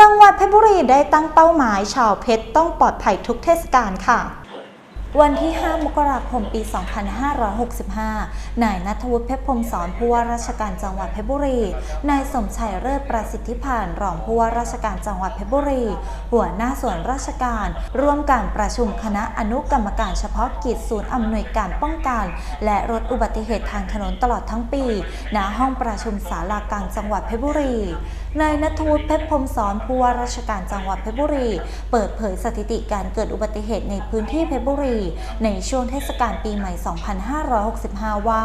จังหวัดเพชรบุรีได้ตั้งเป้าหมาย ชาวเพชรต้องปลอดภัยทุกเทศกาลค่ะ วันที่ 5 มกราคม ปี 2565 นายนัทวุฒิเพชรพรมสอนผู้ว่าราชการจังหวัดเพชรบุรี นายสมชัยเลิศประสิทธิพานรองผู้ว่าราชการจังหวัดเพชรบุรี หัวหน้าส่วนราชการ ร่วมการประชุมคณะอนุกรรมการเฉพาะกิจศูนย์อำนวยการป้องกัน และลดอุบัติเหตุทางถนนตลอดทั้งปี ณ ห้องประชุมศาลากลางจังหวัดเพชรบุรี นายนัทวุฒิเพชรพรมสอนผู้ว่าราชการจังหวัดเพชรบุรี เปิดเผยสถิติการเกิดอุบัติเหตุในพื้นที่เพชรบุรีในช่วงเทศกาลปีใหม่ 2565 ว่า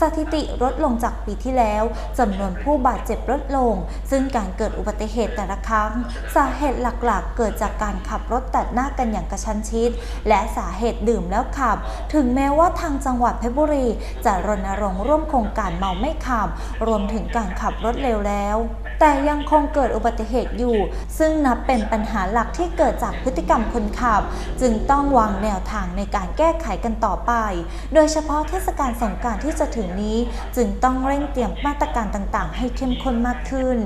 สถิติลดลงจากปีที่แล้วจำนวนผู้บาดเจ็บลดลง ซึ่งการเกิดอุบัติเหตุแต่ละครั้ง สาเหตุหลักๆ เกิดจากการขับรถตัดหน้ากันอย่างกระชั้นชิด และสาเหตุดื่มแล้วขับ ถึงแม้ว่าทางจังหวัดเพชรบุรีจะรณรงค์ร่วมโครงการเมาไม่ขับ รวมถึงการขับรถเร็วแล้ว แต่ยังคงเกิดอุบัติเหตุอยู่ ซึ่งนับเป็นปัญหาหลักที่เกิดจากพฤติกรรมคนขับ จึงต้องวางแนวทางในการแก้ไขกันต่อไป โดยเฉพาะเทศกาลสงกรารที่จะถึงนี้จึงต้องเร่งเตรียมมาตรการต่างๆ ให้เข้มข้นมากขึ้น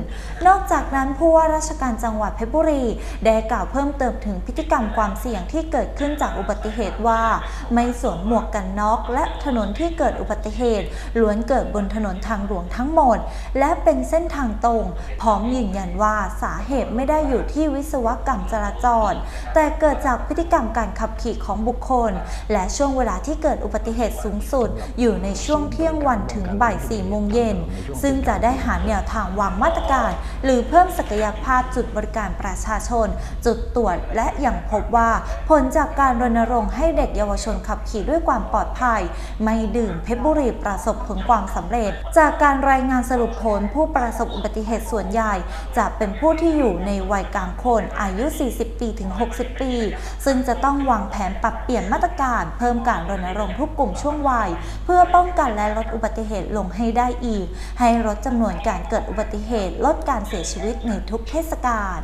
นอกจากนั้นผู้ว่าราชการจังหวัดเพชรบุรี ได้กล่าวเพิ่มเติมถึงพฤติกรรมความเสี่ยงที่เกิดขึ้นจากอุบัติเหตุว่า ไม่สวมหมวกกันน็อกและถนนที่เกิดอุบัติเหตุล้วนเกิดบนถนนทางหลวงทั้งหมด และเป็นเส้นทางตรง พร้อมยืนยันว่าสาเหตุไม่ได้อยู่ที่วิศวกรรมจราจร แต่เกิดจากพฤติกรรมการขับขี่ของบุคคล และช่วงเวลาที่เกิดอุบัติเหตุสูงสุด อยู่ในช่วงเที่ยงวันถึงบ่ายสี่โมงเย็น ซึ่งจะได้หาแนวทางวางมาตรการ หรือเพิ่มศักยภาพจุดบริการประชาชน จุดตรวจและอยังพบว่า ผลจากการรณรงค์ให้เด็กเยาวชนขับขี่ด้วยความปลอดภัย ไม่ดื่มเพชรบุรีประสบผลความสำเร็จ จากการรายงานสรุปผลผู้ประสบอุบัติเหตุส่วนใหญ่ จะเป็นผู้ที่อยู่ในวัยกลางคนอายุ 40 ปีถึง 60 ปี ซึ่งจะต้องวางแผนปรับเปลี่ยนมาตรการ เพิ่มการรณรงค์ทุกกลุ่มช่วงวัย เพื่อป้องกันและลดอุบัติเหตุลงให้ได้อีก ให้ลดจำนวนการเกิดอุบัติเหตุลดการเสียชีวิตในทุกเทศกาล